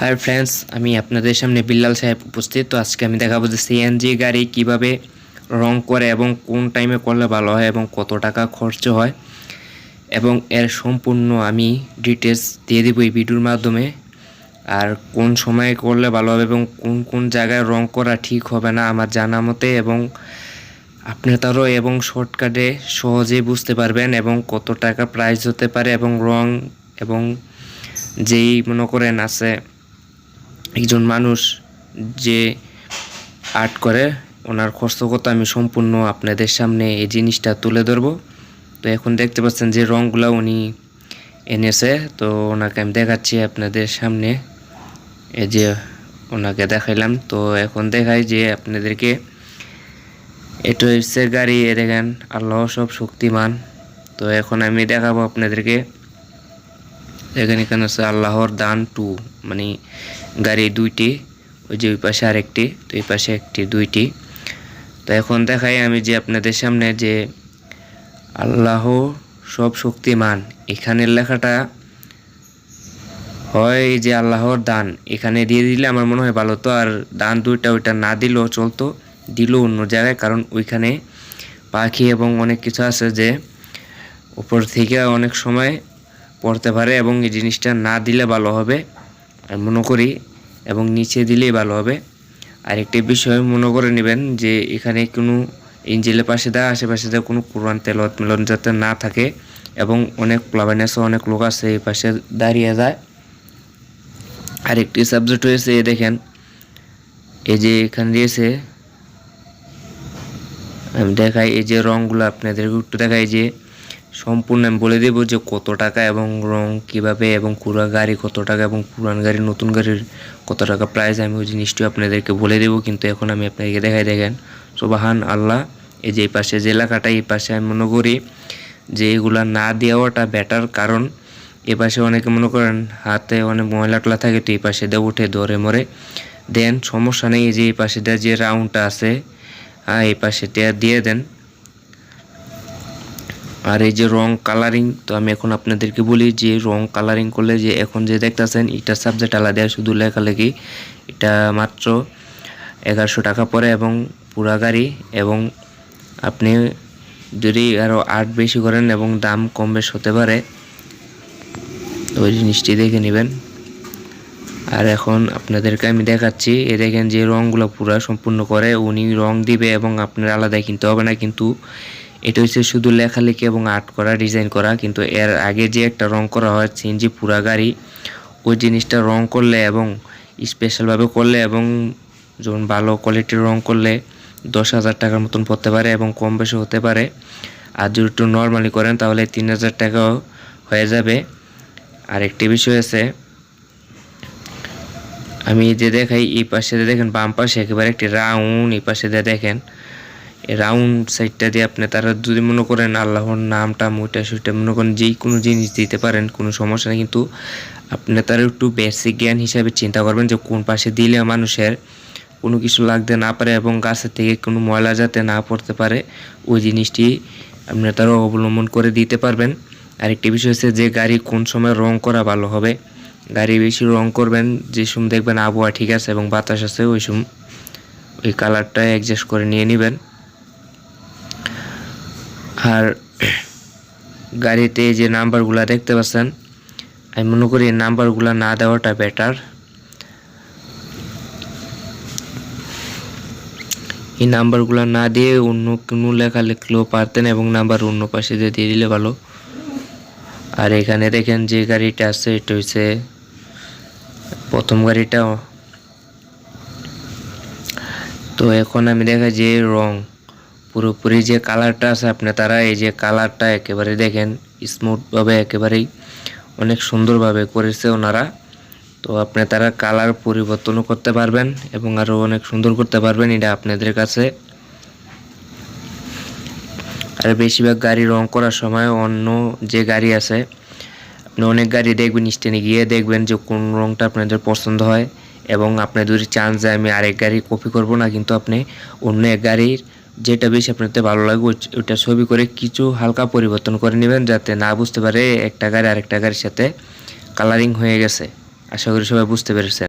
Hi friends আমি আপনাদের সামনে বিল্লাল সাহেব উপস্থিত। তো আজকে আমি দেখাবো যে সিএনজি গাড়ি কীভাবে রং করে এবং কোন টাইমে করলে ভালো হয় এবং কত টাকা খরচ হয়। এবং এর সম্পূর্ণ আমি ডিটেলস দিয়ে দেবো এই ভিডিওর মাধ্যমে। আর কোন সময়ে করলে ভালো হবে এবং কোন কোন জায়গায় রং করা ঠিক হবে না আমার জানা মতে এবং আপনারাও এবং শর্টকাটে সহজেই বুঝতে পারবেন এবং কত টাকা প্রাইস হতে পারে এবং রং এবং যেই মনে করেন আছে একজন মানুষ যে আর্ট করে, ওনার খরচ কত আমি সম্পূর্ণ আপনাদের সামনে এই জিনিসটা তুলে ধরবো। তো এখন দেখতে পাচ্ছেন যে রঙগুলো উনি এনেছে। তো ওনাকে আমি দেখাচ্ছি আপনাদের সামনে। এই যে ওনাকে দেখাইলাম। তো এখন দেখাই যে আপনাদেরকে এটা হচ্ছে গাড়ি, এ দেখেন, আল্লাহ সব শক্তিমান। তো এখন আমি দেখাবো আপনাদেরকে দেখেন এখানে আছে আল্লাহর দান টু মানে গাড়ি দুইটি, ওই যে ওই পাশে আরেকটি, তো এই পাশে একটি, দুইটি। তো এখন দেখাই আমি যে আপনাদের সামনে যে আল্লাহ সব শক্তিমান, এখানের লেখাটা হয় যে আল্লাহর দান, এখানে দিয়ে দিলে আমার মনে হয় ভালো। তো আর দান দুইটা ওইটা না দিলেও চলতো, দিল অন্য জায়গায়, কারণ ওইখানে পাখি এবং অনেক কিছু আছে যে, উপর থেকে অনেক সময় পড়তে পারে এবং এই জিনিসটা না দিলে ভালো হবে। আমি মনে করি, এবং নিচে দিলেই ভালো হবে। আরেকটি বিষয় মনে করে নেবেন যে, এখানে কোনো ইঞ্জিলের পাশে দেওয়া, আশেপাশে দেওয়া কোনো কোরআন তেলত মিলন যাতে না থাকে এবং অনেক প্লাবাইনাসও অনেক লোক আছে এই পাশে দাঁড়িয়ে যায়। আরেকটি সাবজেক্ট হয়েছে দেখেন। এই যে এখানে দিয়েছে আমি দেখাই, এই যে রঙগুলো আপনাদেরকে একটু দেখাই যে সম্পূর্ণ আমি বলে দেবো যে কত টাকা এবং রং কীভাবে এবং পুরা গাড়ি কত টাকা এবং পুরান গাড়ি, নতুন গাড়ির কত টাকা প্রাইস আমি ওই জিনিসটি আপনাদেরকে বলে দেবো। কিন্তু এখন আমি আপনাদেরকে দেখাই, দেখেন। সোবাহান আল্লাহ, এই যে এই পাশে যে এলাকাটা, এই পাশে আমি মনে করি যে এগুলা না দেওয়াটা বেটার কারণ এ পাশে অনেকে মনে করেন হাতে অনেক ময়লা টলা থাকে, তো এই পাশে দিয়ে উঠে ধরে মরে। দেন সমস্যা নেই যে এই পাশে দেওয়া যে রাউন্ডটা আছে এই পাশে দিয়ে দেন। আর এই যে রং কালারিং তো আমি এখন আপনাদেরকে বলি যে রং কালারিং করলে যে এখন যে দেখতেছেন, এটা সাবজেক্ট আলাদা, শুধু লেখালেখি। এটা মাত্র এগারোশো টাকা পরে এবং পুরা গাড়ি এবং আপনি যদি আরও আর্ট বেশি করেন এবং দাম কম বেশ হতে পারে ওই জিনিসটি দেখে নেবেন। আর এখন আপনাদেরকে আমি দেখাচ্ছি এ দেখেন যে রঙগুলো পুরা সম্পূর্ণ করে, উনি রং দিবে এবং আপনার আলাদা কিনতে হবে না, কিন্তু এটা হচ্ছে শুধু লেখালেখি এবং আর্ট করা, ডিজাইন করা, কিন্তু এর আগে যে একটা রং করা হয় সিএনজি পুরা গাড়ি, ওই জিনিসটা রং করলে এবং স্পেশালভাবে করলে এবং যখন ভালো কোয়ালিটির রং করলে দশ হাজার টাকার মতন পড়তে পারে এবং কম বেশি হতে পারে। আর যদি একটু নর্মালি করেন তাহলে তিন হাজার টাকাও হয়ে যাবে। আর একটি বিষয় আছে, আমি যে দেখাই এই পাশে দেখেন বাম পাশে একেবারে একটি রাউন্ড এই পাশে দেখেন রাউন্ড সাইডটা দিয়ে আপনি তারা যদি মনে করেন আল্লাহর নামটা, মুইটা, সুইটা, মনে করেন যেই কোনো জিনিস দিতে পারেন, কোনো সমস্যা নেই। কিন্তু আপনি তারা একটু বেসিক জ্ঞান হিসাবে চিন্তা করবেন যে কোন পাশে দিলে মানুষের কোনো কিছু লাগতে না পারে এবং গাছের থেকে কোনো ময়লা যাতে না পড়তে পারে, ওই জিনিসটি আপনি তারা অবলম্বন করে দিতে পারবেন। আরেকটি বিষয় হচ্ছে যে গাড়ি কোন সময় রং করা ভালো হবে। গাড়ি বেশি রং করবেন, যে সময় দেখবেন আবহাওয়া ঠিক আছে এবং বাতাস আছে, ওই সময় ওই কালারটা অ্যাডজাস্ট করে নিয়ে নেবেন। আর গাড়িতে যে নাম্বারগুলো দেখতে পাচ্ছেন, আমি মনে করি নাম্বারগুলো না দেওয়াটা বেটার এই নাম্বারগুলো না দিয়ে অন্য কোনো লেখা লিখলেও পারতেন এবং নাম্বার অন্য পাশে দিয়ে দিয়ে দিলে ভালো। আর এখানে দেখেন যে গাড়িটা আছে, এটা হচ্ছে প্রথম গাড়িটা। তো এখন আমি দেখা যে রং। পুরোপুরি যে কালারটা আছে আপনি তারা এই যে কালারটা একেবারে দেখেন, স্মুথভাবে একেবারেই অনেক সুন্দরভাবে করেছে ওনারা। তো আপনি তারা কালার পরিবর্তনও করতে পারবেন এবং আরও অনেক সুন্দর করতে পারবেন এটা আপনাদের কাছে। আর বেশিরভাগ গাড়ি রং করার সময় অন্য যে গাড়ি আছে, আপনি অনেক গাড়ি দেখবেন স্টেনে গিয়ে দেখবেন যে কোন রংটা আপনাদের পছন্দ হয় এবং আপনি যদি চান যে আমি আরেক গাড়ি কপি করব না, কিন্তু আপনি অন্য এক গাড়ির যেটা বেশি আপনাদের ভালো লাগবে ওইটা ছবি করে কিছু হালকা পরিবর্তন করে নেবেন যাতে না বুঝতে পারে একটা গাড়ি আরেকটা গাড়ির সাথে কালারিং হয়ে গেছে। আশা করি সবাই বুঝতে পেরেছেন।